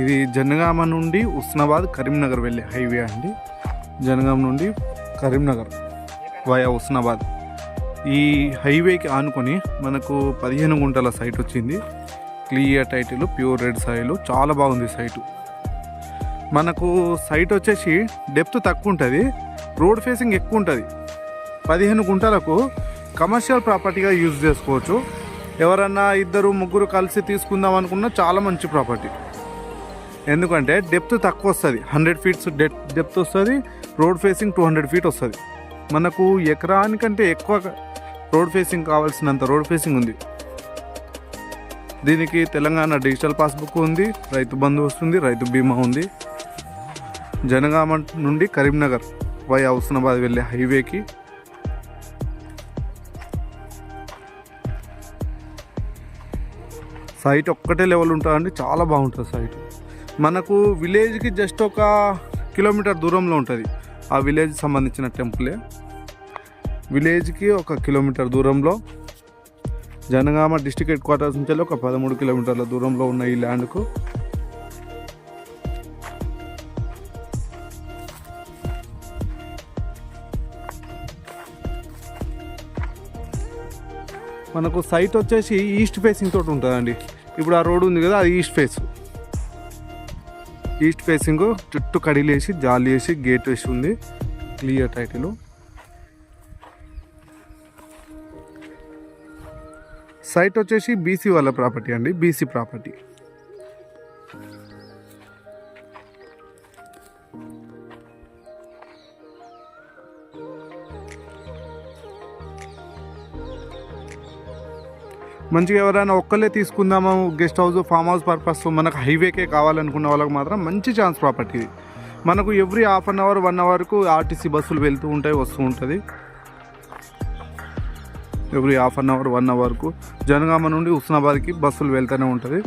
ఇది జనగామ నుండి ఉస్నాబాద్ కరీంనగర్ వెళ్ళే హైవే అండి. జనగామ నుండి కరీంనగర్ వయా ఉస్నాబాద్. ఈ హైవేకి ఆనుకొని మనకు పదిహేను గుంటల సైట్ వచ్చింది. Clear title pure red soil చాలా బాగుంది సైటు మనకు సైట్ వచ్చేసి డెప్త్ తక్కువ ఉంటుంది. రోడ్ ఫేసింగ్ ఎక్కువ ఉంటుంది. పదిహేను గుంటలకు కమర్షియల్ ప్రాపర్టీగా యూజ్ చేసుకోవచ్చు. ఎవరన్నా ఇద్దరు ముగ్గురు కలిసి తీసుకుందాం అనుకున్నా చాలా మంచి ప్రాపర్టీ ఎందుకంటే డెప్త్ తక్కువ వస్తుంది. హండ్రెడ్ ఫీట్స్ డెప్ డెప్త్ వస్తుంది. Road facing two hundred feet వస్తుంది. మనకు ఎకరానికంటే ఎక్కువ రోడ్ ఫేసింగ్ కావాల్సినంత రోడ్ ఫేసింగ్ ఉంది. దీనికి తెలంగాణ డిజిటల్ పాస్బుక్ ఉంది రైతు బంధు వస్తుంది రైతు బీమా ఉంది. జనగామ నుండి కరీంనగర్ వై హుస్నాబాద్ వెళ్ళే హైవేకి. సైట్ ఒక్కటే లెవెల్ ఉంటుందండి చాలా బాగుంటుంది సైట్ మనకు విలేజ్కి జస్ట్ ఒక కిలోమీటర్ దూరంలో ఉంటుంది. ఆ విలేజ్ సంబంధించిన టెంపులే. విలేజ్కి ఒక కిలోమీటర్ దూరంలో జనగామ డిస్టిక్ హెడ్ క్వార్టర్స్ నుంచి ఒక పదమూడు కిలోమీటర్ల దూరంలో ఉన్న ఈ ల్యాండ్కు. మనకు సైట్ వచ్చేసి ఈస్ట్ ఫేసింగ్ తోటి ఉంటుందండి. ఇప్పుడు ఆ రోడ్ ఉంది కదా అది ఈస్ట్ ఫేస్. ఈస్ట్ ఫేసింగ్ చుట్టూ కడిలేసి జాలి వేసి గేట్ వేసి ఉంది క్లియర్ టైటిల్ సైట్ వచ్చేసి బీసీ వాళ్ళ ప్రాపర్టీ అండి. బీసీ ప్రాపర్టీ మంచిగా ఎవరైనా ఒక్కళ్ళే తీసుకుందాము guest house farm house purpose మనకు హైవేకే కావాలనుకున్న వాళ్ళకి మాత్రం మంచి ఛాన్స్ ప్రాపర్టీ ఇది. మనకు every half an hour one అవర్కు RTC బస్సులు వెళ్తూ ఉంటాయి వస్తూ ఉంటుంది. Every half an hour one అవర్కు. Jangaon నుండి హుస్నాబాద్కి బస్సులు వెళ్తూనే ఉంటుంది.